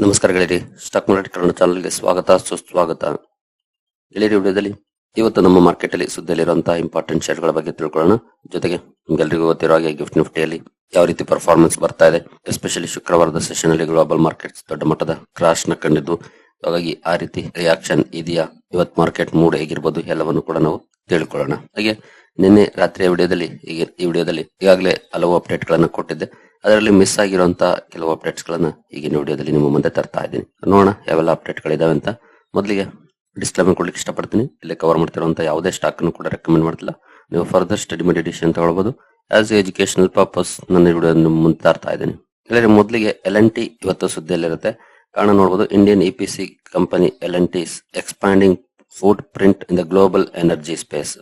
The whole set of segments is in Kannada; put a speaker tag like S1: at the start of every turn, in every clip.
S1: ನಮಸ್ಕಾರ ಗೆಳೆಯರಿ ಸ್ಟಾಕ್ ಮಾರ್ಕೆಟ್ ಕನ್ನಡ ಚಾನಲ್ಗೆ ಸ್ವಾಗತ, ಸುಸ್ವಾಗತ. ಗೆಳೆಯರಿ ವಿಡಿಯೋದಲ್ಲಿ ಇವತ್ತು ನಮ್ಮ ಮಾರ್ಕೆಟ್ ಅಲ್ಲಿ ಸುದ್ದಿಯಲ್ಲಿರುವಂತಹ ಇಂಪಾರ್ಟೆಂಟ್ ಶೇರ್ಗಳ ಬಗ್ಗೆ ತಿಳ್ಕೊಳ್ಳೋಣ. ಜೊತೆಗೆ ನಿಮ್ಗೆಲ್ರಿಗೂ ಗೊತ್ತಿರೋ ಹಾಗೆ ಗಿಫ್ಟ್ ನಿಫ್ಟಿಯಲ್ಲಿ ಯಾವ ರೀತಿ ಪರ್ಫಾರ್ಮೆನ್ಸ್ ಬರ್ತಾ ಇದೆ. ಎಸ್ಪೆಷಲಿ ಶುಕ್ರವಾರದ ಸೆಷನ್ ಅಲ್ಲಿ ಗ್ಲೋಬಲ್ ಮಾರ್ಕೆಟ್ಸ್ ದೊಡ್ಡ ಮಟ್ಟದ ಕ್ರಾಶ್ನ ಕಂಡಿದ್ದು. ಹಾಗಾಗಿ ಆ ರೀತಿ ರಿಯಾಕ್ಷನ್ ಇದೆಯಾ? ಇವತ್ತು ಮಾರ್ಕೆಟ್ ಮೂಡ್ ಹೇಗಿರ್ಬೋದು? ಎಲ್ಲವನ್ನು ಕೂಡ ನಾವು ತಿಳ್ಕೊಳ್ಳೋಣ. ಹಾಗೆ ನಿನ್ನೆ ರಾತ್ರಿಯ ವಿಡಿಯೋದಲ್ಲಿ, ಈಗ ಈ ವಿಡಿಯೋದಲ್ಲಿ ಈಗಾಗಲೇ ಹಲವು ಅಪ್ಡೇಟ್ ಗಳನ್ನ ಕೊಟ್ಟಿದ್ದೆ. ಅದರಲ್ಲಿ ಮಿಸ್ ಆಗಿರುವಂತಹ ಕೆಲವು ಅಪ್ಡೇಟ್ಸ್ ಗಳನ್ನ ಈಗಿನ ವಿಡಿಯೋದಲ್ಲಿ ನಿಮ್ಮ ಮುಂದೆ ತರ್ತಾ ಇದ್ದೀನಿ. ನೋಡೋಣ ಯಾವೆಲ್ಲ ಅಪ್ಡೇಟ್ ಗಳಿದಾವೆ ಅಂತ. ಮೊದಲಿಗೆ ಡಿಸ್ಕ್ಲೇಮರ್ ಕೊಡ್ಲಿಕ್ಕೆ ಇಷ್ಟಪಡ್ತೀನಿ. ಇಲ್ಲಿ ಕವರ್ ಮಾಡ್ತಿರುವಂತ ಯಾವುದೇ ಸ್ಟಾಕ್ ಅನ್ನು ಕೂಡ ರೆಕಮೆಂಡ್ ಮಾಡ್ತಿಲ್ಲ. ನೀವು ಫರ್ದರ್ ಸ್ಟಡಿ ಮೆಡಿಟೇಷನ್ ತಗೊಳ್ಬಹುದು ಆಸ್ ಎಜುಕೇಶನಲ್ ಪರ್ಪಸ್ ನನ್ನ ವಿಡಿಯೋ ನಿಮ್ಮ ಮುಂದೆ ತರ್ತಾ ಇದ್ದೀನಿ. ಇಲ್ಲಿ ಮೊದಲಿಗೆ ಎಲ್ ಎನ್ ಟಿ ಇವತ್ತು ಸುದ್ದಿಯಲ್ಲಿರುತ್ತೆ. ಕಾರಣ ನೋಡಬಹುದು Indian E P C company L N T expanding footprint in the global energy space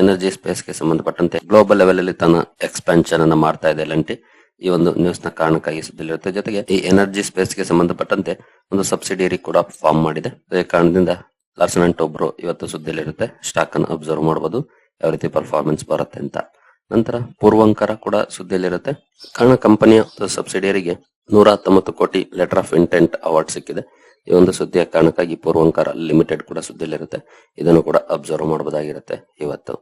S1: energy ಸ್ಪೇಸ್ಗೆ ಸಂಬಂಧಪಟ್ಟಂತೆ ಗ್ಲೋಬಲ್ ಲೆವೆಲ್ ಅಲ್ಲಿ ತನ್ನ ಎಕ್ಸ್ಪಾನ್ಷನ್ ಅನ್ನ ಮಾಡ್ತಾ ಇದೆ ಲಂಟಿ. ಈ ಒಂದು ನ್ಯೂಸ್ನ ಕಾರಣಕ್ಕಾಗಿ ಸುದ್ದಿಲಿರುತ್ತೆ ಜೊತೆಗೆ ಈ ಎನರ್ಜಿ ಸ್ಪೇಸ್ಗೆ ಸಂಬಂಧಪಟ್ಟಂತೆ ಒಂದು ಸಬ್ಸಿಡಿಯರಿ ಕೂಡ ಫಾರ್ಮ್ ಮಾಡಿದೆ. ಅದೇ ಕಾರಣದಿಂದ ಲಾರ್ಸನ್ ಅಂಡ್ ಟೋಬ್ರೋ ಇವತ್ತು ಸುದ್ದಿಲಿರುತ್ತೆ ಸ್ಟಾಕ್ ಅನ್ನು ಅಬ್ಸರ್ವ್ ಮಾಡಬಹುದು ಯಾವ ರೀತಿ ಪರ್ಫಾರ್ಮೆನ್ಸ್ ಬರುತ್ತೆ ಅಂತ. ನಂತರ ಪೂರ್ವಂಕರ ಕೂಡ ಸುದ್ದಿಯಲ್ಲಿರುತ್ತೆ. ಕಾರಣ ಕಂಪನಿಯ ಸಬ್ಸಿಡಿಯರಿಗೆ ನೂರ ಹತ್ತೊಂಬತ್ತು ಕೋಟಿ ಲೆಟರ್ ಆಫ್ ಇಂಟೆಂಟ್ ಅವಾರ್ಡ್ ಸಿಕ್ಕಿದೆ. ಈ ಒಂದು ಸುದ್ದಿಯ ಕಾರಣಕ್ಕಾಗಿ ಪೂರ್ವಂಕಾರ ಲಿಮಿಟೆಡ್ ಕೂಡ ಸುದ್ದಿಯಲ್ಲಿರುತ್ತೆ. ಇದನ್ನು ಕೂಡ ಅಬ್ಸರ್ವ್ ಮಾಡಬಹುದಾಗಿರುತ್ತೆ ಇವತ್ತು.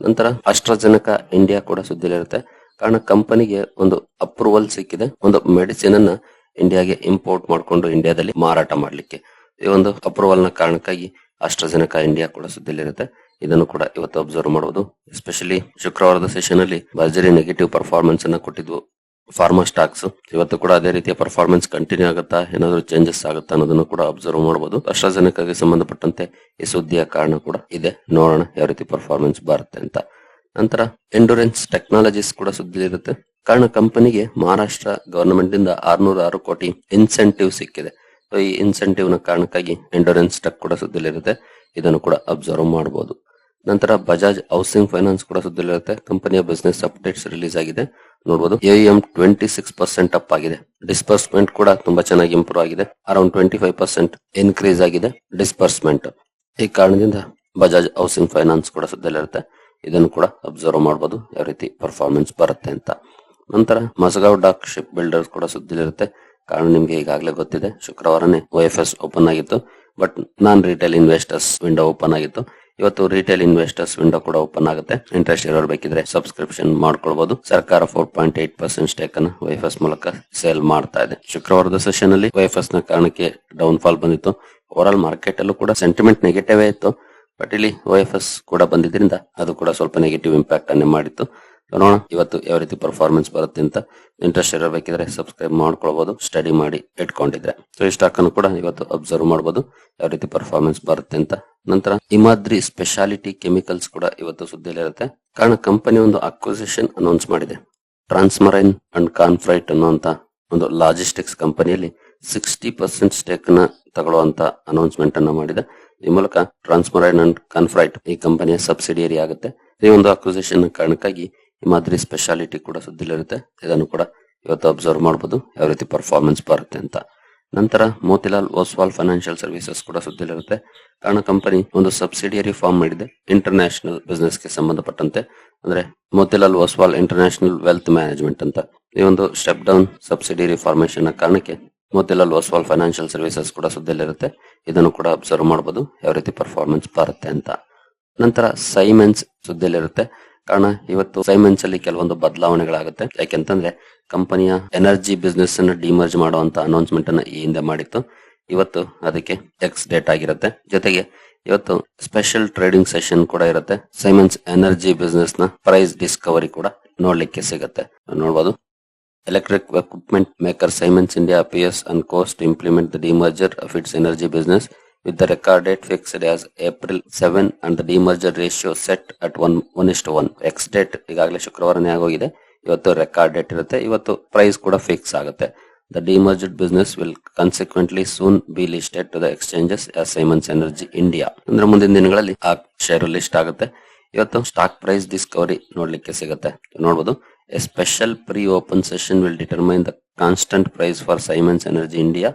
S1: ನಂತರ ಅಷ್ಟ್ರಜನಕ ಇಂಡಿಯಾ ಕೂಡ ಸುದ್ದಿಯಲ್ಲಿರುತ್ತೆ. ಕಾರಣ ಕಂಪನಿಗೆ ಒಂದು ಅಪ್ರೂವಲ್ ಸಿಕ್ಕಿದೆ. ಒಂದು ಮೆಡಿಸಿನ್ ಅನ್ನ ಇಂಡಿಯಾಗೆ ಇಂಪೋರ್ಟ್ ಮಾಡಿಕೊಂಡು ಇಂಡಿಯಾದಲ್ಲಿ ಮಾರಾಟ ಮಾಡಲಿಕ್ಕೆ. ಈ ಒಂದು ಅಪ್ರೂವಲ್ನ ಕಾರಣಕ್ಕಾಗಿ ಅಷ್ಟ್ರಜನಕ ಇಂಡಿಯಾ ಕೂಡ ಸುದ್ದಿಯಲ್ಲಿರುತ್ತೆ. ಇದನ್ನು ಕೂಡ ಇವತ್ತು ಅಬ್ಸರ್ವ್ ಮಾಡಬಹುದು. ಎಸ್ಪೆಷಲಿ ಶುಕ್ರವಾರದ ಸೆಷನ್ ಅಲ್ಲಿ ಭರ್ಜರಿ ನೆಗೆಟಿವ್ ಪರ್ಫಾರ್ಮೆನ್ಸ್ ಅನ್ನ ಕೊಟ್ಟಿದ್ವು. ಫಾರ್ಮಾ ಸ್ಟಾಕ್ಸ್ ಇವತ್ತು ಕೂಡ ಅದೇ ರೀತಿಯ ಪರ್ಫಾರ್ಮೆನ್ಸ್ ಕಂಟಿನ್ಯೂ ಆಗುತ್ತಾ, ಏನಾದ್ರು ಚೇಂಜಸ್ ಆಗುತ್ತಾ ಅನ್ನೋದನ್ನು ಕೂಡ ಅಬ್ಸರ್ವ್ ಮಾಡಬಹುದು ಅಸ್ಟ್ರಾಜೆನಕಾಗೆ ಸಂಬಂಧಪಟ್ಟಂತೆ ಈ ಸುದ್ದಿಯ ಕಾರಣ ಕೂಡ ಇದೆ. ನೋಡೋಣ ಯಾವ ರೀತಿ ಪರ್ಫಾರ್ಮೆನ್ಸ್ ಬರುತ್ತೆ ಅಂತ. ನಂತರ ಎಂಡೂರೆನ್ಸ್ ಟೆಕ್ನಾಲಜೀಸ್ ಕೂಡ ಸುದ್ದಿಲಿರುತ್ತೆ ಕಾರಣ ಕಂಪನಿಗೆ ಮಹಾರಾಷ್ಟ್ರ ಗವರ್ನಮೆಂಟ್ ಇಂದ ಆರ್ನೂರ ಆರು ಕೋಟಿ ಇನ್ಸೆಂಟಿವ್ ಸಿಕ್ಕಿದೆ. ಈ ಇನ್ಸೆಂಟಿವ್ನ ಕಾರಣಕ್ಕಾಗಿ ಎಂಡೂರೆನ್ಸ್ ಟೆಕ್ ಕೂಡ ಸುದ್ದಿಲಿರುತ್ತೆ ಇದನ್ನು ಕೂಡ ಅಬ್ಸರ್ವ್ ಮಾಡಬಹುದು ನಂತರ ಬಜಾಜ್ ಹೌಸಿಂಗ್ ಫೈನಾನ್ಸ್ ಕೂಡ ಸುದ್ದಿಲಿರುತ್ತೆ ಕಂಪನಿಯ ಬಿಸ್ನೆಸ್ ಅಪ್ಡೇಟ್ಸ್ ರಿಲೀಸ್ ಆಗಿದೆ. ನೋಡಬಹುದು M twenty six percent up ಆಗಿದೆ. ಡಿಸ್ಬರ್ಸ್ಮೆಂಟ್ ಕೂಡ ತುಂಬಾ ಚೆನ್ನಾಗಿ ಇಂಪ್ರೂವ್ ಆಗಿದೆ. Around twenty five percent increase ಆಗಿದೆ ಡಿಸ್ಬರ್ಸ್ಮೆಂಟ್ ಈ ಕಾರಣದಿಂದ ಬಜಾಜ್ ಹೌಸಿಂಗ್ ಫೈನಾನ್ಸ್ ಕೂಡ ಸುದ್ದಿಲಿರುತ್ತೆ ಇದನ್ನು ಕೂಡ ಅಬ್ಸರ್ವ್ ಮಾಡಬಹುದು ಯಾವ ರೀತಿ ಪರ್ಫಾರ್ಮೆನ್ಸ್ ಬರುತ್ತೆ ಅಂತ. ನಂತರ ಮಸಗಾವ್ ಡಾಕ್ ಶಿಪ್ ಬಿಲ್ಡರ್ಸ್ ಕೂಡ ಸುದ್ದಿಲಿರುತ್ತೆ ಕಾರಣ ನಿಮ್ಗೆ ಈಗಾಗಲೇ ಗೊತ್ತಿದೆ. ಶುಕ್ರವಾರನೇ ಓ ಎಫ್ ಎಸ್ ಓಪನ್ ಆಗಿತ್ತು. But non retail investors window open ಆಗಿತ್ತು. ಇವತ್ತು ರಿಟೇಲ್ ಇನ್ವೆಸ್ಟರ್ಸ್ ವಿಂಡೋ ಕೂಡ ಓಪನ್ ಆಗುತ್ತೆ. ಇಂಟ್ರೆಸ್ಟ್ ಇರೋರು ಬೇಕಿದ್ರೆ ಸಬ್ಸ್ಕ್ರಿಪ್ಷನ್ ಮಾಡ್ಕೊಳ್ಬಹುದು ಸರ್ಕಾರ four point eight percent stake ಅನ್ನು ವೈಫಸ್ ಮೂಲಕ ಸೇಲ್ ಮಾಡ್ತಾ ಇದೆ. ಶುಕ್ರವಾರದ ಸೆಷನ್ ಅಲ್ಲಿ ವೈಫಸ್ನ ಕಾರಣಕ್ಕೆ ಡೌನ್ ಫಾಲ್ ಬಂದಿತ್ತು. ಓವರ್ ಆಲ್ ಮಾರ್ಕೆಟ್ ಅಲ್ಲೂ ಕೂಡ ಸೆಂಟಿಮೆಂಟ್ ನೆಗೆಟಿವ್ ಇತ್ತು. ಬಟ್ ಇಲ್ಲಿ ವೈಫಸ್ ಕೂಡ ಬಂದಿದ್ರಿಂದ ಅದು ಕೂಡ ಸ್ವಲ್ಪ ನೆಗೆಟಿವ್ ಇಂಪ್ಯಾಕ್ಟ್ ಅನ್ನೇ ಮಾಡಿತ್ತು. ನೋಡೋಣ. ಇವತ್ತು ಯಾವ ರೀತಿ ಪರ್ಫಾರ್ಮೆನ್ಸ್ ಬರುತ್ತೆ ಅಂತ ಇಂಟ್ರೆಸ್ಟ್ ಇರಬೇಕಿದ್ರೆ ಸಬ್ಸ್ಕ್ರೈಬ್ ಮಾಡ್ಕೊಳ್ಬಹುದು ಸ್ಟಡಿ ಮಾಡಿ ಇಟ್ಕೊಂಡಿದ್ರೆ. ಸೊ ಈ ಸ್ಟಾಕ್ ಅನ್ನು ಕೂಡ ಇವತ್ತು ಅಬ್ಸರ್ವ್ ಮಾಡಬಹುದು ಯಾವ ರೀತಿ ಪರ್ಫಾರ್ಮೆನ್ಸ್ ಬರುತ್ತೆ ಅಂತ. ನಂತರ ಇಮಾದ್ರಿ ಸ್ಪೆಷಾಲಿಟಿ ಕೆಮಿಕಲ್ಸ್ ಕೂಡ ಇವತ್ತು ಸುದ್ದಿಯಲ್ಲಿರುತ್ತೆ. ಕಾರಣ ಕಂಪನಿ ಒಂದು ಅಕ್ವಿಸಿಷನ್ ಅನೌನ್ಸ್ ಮಾಡಿದೆ. ಟ್ರಾನ್ಸ್ಮರೈನ್ ಅಂಡ್ ಕಾನ್ಫ್ರೈಟ್ ಅನ್ನುವಂತ ಒಂದು ಲಾಜಿಸ್ಟಿಕ್ಸ್ ಕಂಪನಿಯಲ್ಲಿ ಸಿಕ್ಸ್ಟಿ ಪರ್ಸೆಂಟ್ ಸ್ಟೇಕ್ನ ತಗೊಳ್ಳುವಂತ ಅನೌನ್ಸ್ಮೆಂಟ್ ಅನ್ನ ಮಾಡಿದೆ. ಈ ಮೂಲಕ ಟ್ರಾನ್ಸ್ಮರೈನ್ ಅಂಡ್ ಕಾನ್ಫ್ರೈಟ್ ಈ ಕಂಪನಿಯ ಸಬ್ಸಿಡಿಯರಿ ಆಗುತ್ತೆ. ಈ ಒಂದು ಅಕ್ವಿಸಿಷನ್ ಕಾರಣಕ್ಕಾಗಿ ಮಾದರಿ ಸ್ಪೆಷಾಲಿಟಿ ಕೂಡ ಸುದ್ದಿಲಿರುತ್ತೆ. ಇದನ್ನು ಕೂಡ ಇವತ್ತು ಅಬ್ಸರ್ವ್ ಮಾಡಬಹುದು ಯಾವ ರೀತಿ ಪರ್ಫಾರ್ಮೆನ್ಸ್ ಬರುತ್ತೆ ಅಂತ. ನಂತರ ಮೋತಿಲಾಲ್ ಓಸ್ವಾಲ್ ಫೈನಾನ್ಷಿಯಲ್ ಸರ್ವಿಸಸ್ ಕೂಡ ಸುದ್ದಿಲಿರುತ್ತೆ. ಕಾರಣ ಕಂಪನಿ ಒಂದು ಸಬ್ಸಿಡಿಯರಿ ಫಾರ್ಮ್ ಮಾಡಿದೆ. ಇಂಟರ್ನ್ಯಾಷನಲ್ ಬಿಸ್ನೆಸ್ಗೆ ಸಂಬಂಧಪಟ್ಟಂತೆ. ಅಂದ್ರೆ Motilal Oswal international wealth management ಅಂತ. ಈ ಒಂದು ಸ್ಟೆಪ್ ಡೌನ್ ಸಬ್ಸಿಡಿಯರಿ ಫಾರ್ಮೇಶನ್ ಕಾರಣಕ್ಕೆ ಮೋತಿಲಾಲ್ ಓಸ್ವಾಲ್ ಫೈನಾನ್ಷಿಯಲ್ ಸರ್ವಿಸಸ್ ಕೂಡ ಸುದ್ದಿಲಿರುತ್ತೆ. ಇದನ್ನು ಕೂಡ ಅಬ್ಸರ್ವ್ ಮಾಡಬಹುದು ಯಾವ ರೀತಿ ಪರ್ಫಾರ್ಮೆನ್ಸ್ ಬರುತ್ತೆ ಅಂತ. ನಂತರ ಸೈಮೆನ್ಸ್ ಸುದ್ದಿಯಲ್ಲಿರುತ್ತೆ ಕಾರಣ ಇವತ್ತು ಸೈಮೆನ್ಸ್ ಅಲ್ಲಿ ಕೆಲವೊಂದು ಬದಲಾವಣೆಗಳಾಗುತ್ತೆ. ಯಾಕೆಂತಂದ್ರೆ ಕಂಪನಿಯ ಎನರ್ಜಿ ಬಿಸ್ನೆಸ್ ಅನ್ನು ಡಿಮರ್ಜ್ ಮಾಡುವಂತ ಅನೌನ್ಸ್ಮೆಂಟ್ ಅನ್ನ ಈ ಹಿಂದೆ ಮಾಡಿತ್ತು. ಇವತ್ತು ಅದಕ್ಕೆ ಎಕ್ಸ್ ಡೇಟ್ ಆಗಿರುತ್ತೆ. ಜೊತೆಗೆ ಇವತ್ತು ಸ್ಪೆಷಲ್ ಟ್ರೇಡಿಂಗ್ ಸೆಷನ್ ಕೂಡ ಇರುತ್ತೆ. ಸೈಮೆನ್ಸ್ ಎನರ್ಜಿ ಬಿಸ್ನೆಸ್ನ ಪ್ರೈಸ್ ಡಿಸ್ಕವರಿ ಕೂಡ ನೋಡ್ಲಿಕ್ಕೆ ಸಿಗುತ್ತೆ. ನೋಡಬಹುದು electric equipment maker Siemens India appears and cost implement the demerger of its energy business with the record date fixed as April 7 and the demerger ratio set at 1 1 is to 1. X date ಈಗಾಗಲೇ ಶುಕ್ರವಾರನೇ ಆಗೋಗಿದೆ. ಇವತ್ತು ರೆಕಾರ್ಡ್ ಡೇಟ್ ಇರುತ್ತೆ. ಇವತ್ತು ಪ್ರೈಸ್ ಕೂಡ ಫಿಕ್ಸ್ ಆಗುತ್ತೆ. The demerged business will consequently soon be listed to the exchanges Siemens energy India ಅಂದ್ರೆ ಮುಂದಿನ ದಿನಗಳಲ್ಲಿ ಆ ಶೇರ್ ಲಿಸ್ಟ್ ಆಗುತ್ತೆ. ಇವತ್ತು ಸ್ಟಾಕ್ ಪ್ರೈಸ್ ಡಿಸ್ಕವರಿ ನೋಡ್ಲಿಕ್ಕೆ ಸಿಗುತ್ತೆ. ನೋಡಬಹುದು a special pre open session will determine the constant price for Siemens energy India,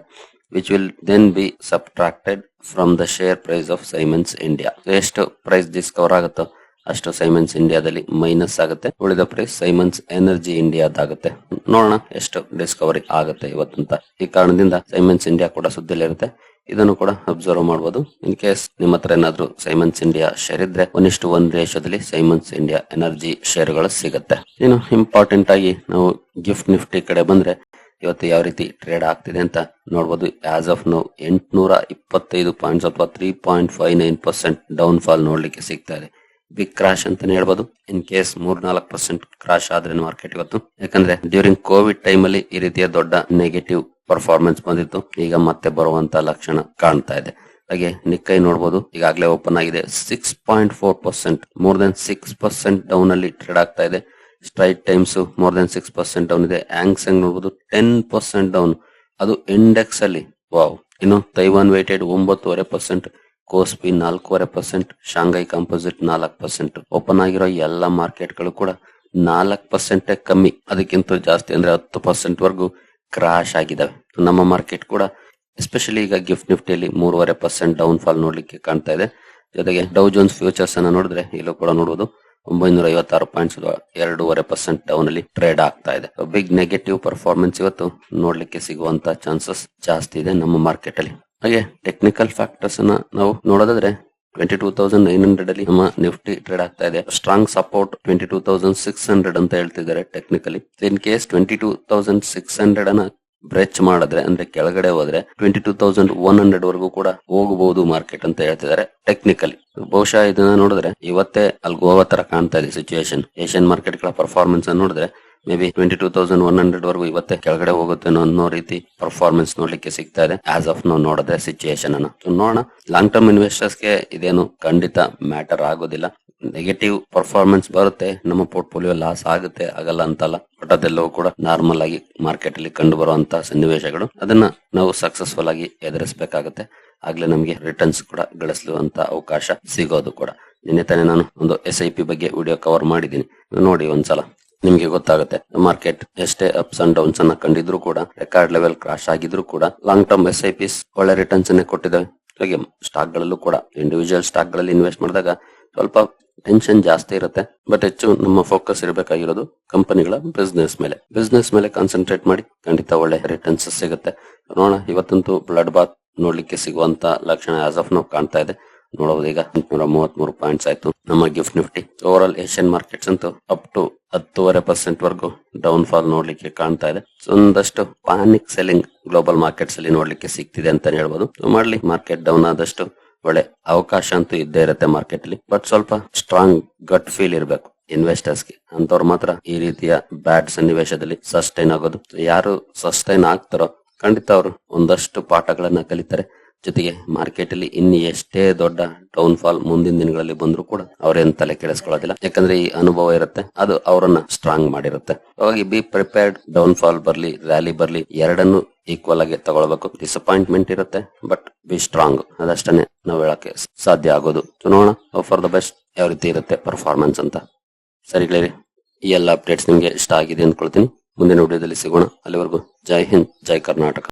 S1: which will then be subtracted from the share price of Siemens India. ಎಷ್ಟು ಪ್ರೈಸ್ ಡಿಸ್ಕವರ್ ಆಗುತ್ತೋ ಅಷ್ಟು ಸೈಮನ್ಸ್ ಇಂಡಿಯಾದಲ್ಲಿ ಮೈನಸ್ ಆಗುತ್ತೆ. ಉಳಿದ ಪ್ರೈಸ್ ಸೈಮನ್ಸ್ ಎನರ್ಜಿ ಇಂಡಿಯಾದಾಗುತ್ತೆ ನೋಡೋಣ ಎಷ್ಟು ಡಿಸ್ಕವರಿ ಆಗುತ್ತೆ ಇವತ್ತಂತ. ಈ ಕಾರಣದಿಂದ ಸೈಮನ್ಸ್ ಇಂಡಿಯಾ ಕೂಡ ಸುದ್ದಿಲಿರುತ್ತೆ ಇದನ್ನು ಕೂಡ ಅಬ್ಸರ್ವ್ ಮಾಡಬಹುದು ಇನ್ ಕೇಸ್ ನಿಮ್ಮ ಹತ್ರ ಏನಾದ್ರು ಸೈಮನ್ಸ್ ಇಂಡಿಯಾ ಶೇರ್ ಇದ್ರೆ ಒಂದಿಷ್ಟು ಒಂದ್ ದೇಶದಲ್ಲಿ ಸೈಮನ್ಸ್ ಇಂಡಿಯಾ ಎನರ್ಜಿ ಶೇರ್ಗಳು ಸಿಗುತ್ತೆ. ಇನ್ನು ಇಂಪಾರ್ಟೆಂಟ್ ಆಗಿ ನಾವು ಗಿಫ್ಟ್ ನಿಫ್ಟಿ ಕಡೆ ಬಂದ್ರೆ ಇವತ್ತು ಯಾವ ರೀತಿ ಟ್ರೇಡ್ ಆಗ್ತಿದೆ ಅಂತ ನೋಡಬಹುದು ಆಸ್ ಆಫ್ ನೋ ಎಂಟುನೂರ ಇಪ್ಪತ್ತೈದು ಪಾಯಿಂಟ್ಸ್ ಅಥವಾ three point five nine percent down fall ನೋಡ್ಲಿಕ್ಕೆ ಸಿಗ್ತಾ ಇದೆ. ಬಿಗ್ ಕ್ರಾಶ್ ಅಂತಾನೆ ಹೇಳ್ಬೋದು. ಇನ್ ಕೇಸ್ ಮೂರ್ ನಾಲ್ಕು ಪರ್ಸೆಂಟ್ ಕ್ರಾಶ್ ಆದ್ರೆ ಮಾರ್ಕೆಟ್ ಇವತ್ತು. ಯಾಕಂದ್ರೆ ಡ್ಯೂರಿಂಗ್ ಕೋವಿಡ್ ಟೈಮ್ ಅಲ್ಲಿ ಈ ರೀತಿಯ ದೊಡ್ಡ ನೆಗೆಟಿವ್ ಪರ್ಫಾರ್ಮೆನ್ಸ್ ಬಂದಿತ್ತು. ಈಗ ಮತ್ತೆ ಬರುವಂತ ಲಕ್ಷಣ ಕಾಣ್ತಾ ಇದೆ. ಹಾಗೆ ನಿಕ್ಕೈ ನೋಡಬಹುದು ಈಗಾಗಲೇ ಓಪನ್ ಆಗಿದೆ. Six point four percent more then six percent down ಅಲ್ಲಿ ಟ್ರೇಡ್ ಆಗ್ತಾ ಇದೆ. Straits Times more than six percent down ಇದೆ. ಆಂಗ್ಸಂಗ್ ನೋಡಬಹುದು ಟೆನ್ ಪರ್ಸೆಂಟ್ ಡೌನ್. ಅದು ಇಂಡೆಕ್ಸ್ ಅಲ್ಲಿ ವಾವ್. ಇನ್ನು ತೈವಾನ್ ವೇಟೆಡ್ ಒಂಬತ್ತುವರೆ ಪರ್ಸೆಂಟ್ ಕೋಸ್ಪಿ ನಾಲ್ಕೂವರೆ ಪರ್ಸೆಂಟ್, ಶಾಂಘೈ ಕಾಂಪೋಸಿಟ್ ನಾಲ್ಕು ಪರ್ಸೆಂಟ್. ಓಪನ್ ಆಗಿರೋ ಎಲ್ಲ ಮಾರ್ಕೆಟ್ಗಳು ಕೂಡ ನಾಲ್ಕು ಪರ್ಸೆಂಟ್ ಕಮ್ಮಿ. ಅದಕ್ಕಿಂತ ಜಾಸ್ತಿ ಅಂದ್ರೆ ಹತ್ತು ಪರ್ಸೆಂಟ್ ವರ್ಗೂ ಕ್ರಾಶ್ ಆಗಿದಾವೆ. ನಮ್ಮ ಮಾರ್ಕೆಟ್ ಕೂಡ ಎಸ್ಪೆಷಲಿ ಈಗ ಗಿಫ್ಟ್ ನಿಫ್ಟಿಯಲ್ಲಿ ಮೂರುವರೆ ಪರ್ಸೆಂಟ್ ಡೌನ್ ಫಾಲ್ ನೋಡ್ಲಿಕ್ಕೆ ಕಾಣ್ತಾ ಇದೆ. ಜೊತೆಗೆ ಡೌ ಜೋನ್ಸ್ ಫ್ಯೂಚರ್ಸ್ ಅನ್ನ ನೋಡಿದ್ರೆ ಇಲ್ಲೂ ಕೂಡ ನೋಡಬಹುದು ಒಂಬೈನೂರ ಐವತ್ತಾರು ಪಾಯಿಂಟ್ಸ್ ಎರಡೂವರೆ ಪರ್ಸೆಂಟ್ ಡೌನ್ ಅಲ್ಲಿ ಟ್ರೇಡ್ ಆಗ್ತಾ ಇದೆ. ಬಿಗ್ ನೆಗೆಟಿವ್ ಪರ್ಫಾರ್ಮೆನ್ಸ್ ಇವತ್ತು ನೋಡ್ಲಿಕ್ಕೆ ಸಿಗುವಂತ ಚಾನ್ಸಸ್ ಜಾಸ್ತಿ ಇದೆ ನಮ್ಮ ಮಾರ್ಕೆಟ್ ಅಲ್ಲಿ. ಹಾಗೆ ಟೆಕ್ನಿಕಲ್ ಫ್ಯಾಕ್ಟರ್ಸ್ ಅನ್ನ ನಾವು ನೋಡೋದಾದ್ರೆ twenty two thousand nine hundred ಅಲ್ಲಿ ನಮ್ಮ ನಿಫ್ಟಿ ಟ್ರೇಡ್ ಆಗ್ತಾ ಇದೆ. Strong support twenty two thousand six hundred ಅಂತ ಹೇಳ್ತಿದ್ದಾರೆ technically in case twenty two thousand six hundred ಅನ್ನ ಬ್ರೆಚ್ ಮಾಡಿದ್ರೆ, ಅಂದ್ರೆ ಕೆಳಗಡೆ ಹೋದ್ರೆ twenty two thousand one hundred ವರೆಗೂ ಕೂಡ ಹೋಗಬಹುದು ಮಾರ್ಕೆಟ್ ಅಂತ ಹೇಳ್ತಿದ್ದಾರೆ ಟೆಕ್ನಿಕಲಿ ಬಹುಶಃ ಇದನ್ನ ನೋಡಿದ್ರೆ ಇವತ್ತೇ ಅಲ್ಲಿ ಗೋವಾ ತರ ಕಾಣ್ತಾ ಇದೆ ಸಿಚುಯೇಷನ್ ಏಷ್ಯನ್ ಮಾರ್ಕೆಟ್ಗಳ ಪರ್ಫಾರ್ಮೆನ್ಸ್ ನೋಡಿದ್ರೆ maybe twenty two thousand one hundred ವರೆಗೂ ಇವತ್ತೇ ಕೆಳಗಡೆ ಹೋಗುತ್ತೆ ಅನ್ನೋ ರೀತಿ ಪರ್ಫಾರ್ಮೆನ್ಸ್ ನೋಡ್ಲಿಕ್ಕೆ ಸಿಗ್ತಾ ಇದೆ. ಆಸ್ ಆಫ್ ನಾವು ನೋಡಿದ್ರೆ ಸಿಚುಯೇಷನ್ ಅನ್ನ. ನೋಡೋಣ. ಲಾಂಗ್ ಟರ್ಮ್ ಇನ್ವೆಸ್ಟರ್ಸ್ಗೆ ಇದೇನು ಖಂಡಿತ ಮ್ಯಾಟರ್ ಆಗೋದಿಲ್ಲ. ನೆಗೆಟಿವ್ ಪರ್ಫಾರ್ಮೆನ್ಸ್ ಬರುತ್ತೆ. ನಮ್ಮ ಪೋರ್ಟ್ಫೋಲಿಯೋ ಲಾಸ್ ಆಗುತ್ತೆ, ಆಗಲ್ಲ ಅಂತಲ್ಲ. ಬಟ್ ಅದೆಲ್ಲವೂ ಕೂಡ ನಾರ್ಮಲ್ ಆಗಿ ಮಾರ್ಕೆಟ್ ಅಲ್ಲಿ ಕಂಡು ಬರುವಂತಹ ಸನ್ನಿವೇಶಗಳು. ಅದನ್ನ ನಾವು ಸಕ್ಸಸ್ಫುಲ್ ಆಗಿ ಎದುರಿಸಬೇಕಾಗುತ್ತೆ. ಆಗ್ಲೇ ನಮಗೆ ರಿಟರ್ನ್ಸ್ ಕೂಡ ಗಳಿಸುವಂತ ಅವಕಾಶ ಸಿಗೋದು ಕೂಡ. ನಿನ್ನೆ ತಾನೇ ನಾನು ಒಂದು ಎಸ್ ಐ ಪಿ ಬಗ್ಗೆ ವಿಡಿಯೋ ಕವರ್ ಮಾಡಿದ್ದೀನಿ. ನೋಡಿ ಒಂದ್ಸಲ. ನಿಮ್ಗೆ ಗೊತ್ತಾಗುತ್ತೆ. ಮಾರ್ಕೆಟ್ ಎಷ್ಟೇ ಅಪ್ಸ್ ಅಂಡ್ ಡೌನ್ಸ್ ಅನ್ನ ಕಂಡಿದ್ರು ಕೂಡ ರೆಕಾರ್ಡ್ ಲೆವೆಲ್ ಕ್ರಾಶ್ ಆಗಿದ್ರು ಕೂಡ long term S I Ps ಒಳ್ಳೆ ರಿಟರ್ನ್ಸ್ ಅನ್ನೇ ಕೊಟ್ಟಿದೆ ಹಾಗೆ ಸ್ಟಾಕ್ ಗಳಲ್ಲೂ ಕೂಡ ಇಂಡಿವಿಜುವಲ್ ಸ್ಟಾಕ್ಗಳಲ್ಲಿ ಇನ್ವೆಸ್ಟ್ ಮಾಡಿದಾಗ ಸ್ವಲ್ಪ ಟೆನ್ಷನ್ ಜಾಸ್ತಿ ಇರುತ್ತೆ. ಬಟ್ ಹೆಚ್ಚು ನಮ್ಮ ಫೋಕಸ್ ಇರಬೇಕಾಗಿರೋದು ಕಂಪನಿಗಳ ಬಿಸ್ನೆಸ್ ಮೇಲೆ. ಬಿಸ್ನೆಸ್ ಮೇಲೆ ಕಾನ್ಸಂಟ್ರೇಟ್ ಮಾಡಿ ಖಂಡಿತ ಒಳ್ಳೆ ರಿಟರ್ನ್ಸ್ ಸಿಗುತ್ತೆ. ನೋಡೋಣ, ಇವತ್ತಂತೂ ಬ್ಲಡ್ ಬಾತ್ ನೋಡ್ಲಿಕ್ಕೆ ಸಿಗುವಂತ ಲಕ್ಷಣ ಆಸ್ ಆಫ್ ನಾವು ಕಾಣ್ತಾ ಇದೆ. ನೋಡಬಹುದು ಈಗ ಮೂವತ್ತ್ ಮೂರು ಪಾಯಿಂಟ್ಸ್ ಆಯ್ತು. ನಮ್ಮ gift Nifty over all Asian markets ಅಂತೂ ಅಪ್ ಟು ಹತ್ತೂವರೆ ಪರ್ಸೆಂಟ್ ವರೆಗೂ ಡೌನ್ ಫಾಲ್ ನೋಡ್ಲಿಕ್ಕೆ ಕಾಣ್ತಾ ಇದೆ. ಒಂದಷ್ಟು ಪ್ಯಾನಿಕ್ ಸೆಲ್ಲಿಂಗ್ ಗ್ಲೋಬಲ್ ಮಾರ್ಕೆಟ್ಸ್ ಅಲ್ಲಿ ನೋಡ್ಲಿಕ್ಕೆ ಸಿಗ್ತಿದೆ ಅಂತಾನೆ ಹೇಳ್ಬೋದು. ಮಾಡ್ಲಿ ಮಾರ್ಕೆಟ್ ಡೌನ್ ಆದಷ್ಟು ಒಳ್ಳೆ ಅವಕಾಶ ಅಂತೂ ಇದ್ದೇ ಇರುತ್ತೆ ಮಾರ್ಕೆಟ್ ಅಲ್ಲಿ. ಬಟ್ ಸ್ವಲ್ಪ ಸ್ಟ್ರಾಂಗ್ ಗಟ್ ಫೀಲ್ ಇರಬೇಕು ಇನ್ವೆಸ್ಟರ್ಸ್ಗೆ. ಅಂತವ್ರು ಮಾತ್ರ ಈ ರೀತಿಯ ಬ್ಯಾಡ್ ಸನ್ನಿವೇಶದಲ್ಲಿ ಸಸ್ಟೈನ್ ಆಗೋದು. ಯಾರು ಸಸ್ಟೈನ್ ಆಗ್ತಾರೋ ಖಂಡಿತ ಅವರು ಒಂದಷ್ಟು ಪಾಠಗಳನ್ನ ಕಲಿತಾರೆ. ಜೊತೆಗೆ ಮಾರ್ಕೆಟ್ ಅಲ್ಲಿ ಇನ್ ಎಷ್ಟೇ ದೊಡ್ಡ ಡೌನ್ ಫಾಲ್ ಮುಂದಿನ ದಿನಗಳಲ್ಲಿ ಬಂದ್ರು ಕೂಡ ಅವ್ರೇನ್ ತಲೆ ಕೆಡಿಸ್ಕೊಳ್ಳೋದಿಲ್ಲ. ಯಾಕಂದ್ರೆ ಈ ಅನುಭವ ಇರುತ್ತೆ, ಅದು ಅವರನ್ನ ಸ್ಟ್ರಾಂಗ್ ಮಾಡಿರುತ್ತೆ. ಹಾಗಾಗಿ ಬಿ ಪ್ರಿಪೇರ್ಡ್ ಡೌನ್ ಫಾಲ್ ಬರ್ಲಿ ರ್ಯಾಲಿ ಬರ್ಲಿ, ಎರಡನ್ನು ಈಕ್ವಲ್ ಆಗಿ ತಗೊಳ್ಬೇಕು. ಡಿಸಪಾಯಿಂಟ್ಮೆಂಟ್ ಇರುತ್ತೆ ಬಟ್ ಬಿ ಸ್ಟ್ರಾಂಗ್ ಅದಷ್ಟೇ ನಾವು ಹೇಳಕ್ಕೆ ಸಾಧ್ಯ ಆಗೋದು. ನೋಡೋಣ ಫಾರ್ ದ ಬೆಸ್ಟ್ ಯಾವ ರೀತಿ ಇರುತ್ತೆ ಪರ್ಫಾರ್ಮೆನ್ಸ್ ಅಂತ. ಸರಿ ಗೆಳೆಯರಿ, ಈ ಎಲ್ಲ ಅಪ್ಡೇಟ್ಸ್ ನಿಮ್ಗೆ ಇಷ್ಟ ಆಗಿದೆ ಅಂದ್ಕೊಳ್ತೀನಿ. ಮುಂದಿನ ವಿಡಿಯೋದಲ್ಲಿ ಸಿಗೋಣ. ಅಲ್ಲಿವರೆಗೂ ಜೈ ಹಿಂದ್, ಜೈ ಕರ್ನಾಟಕ.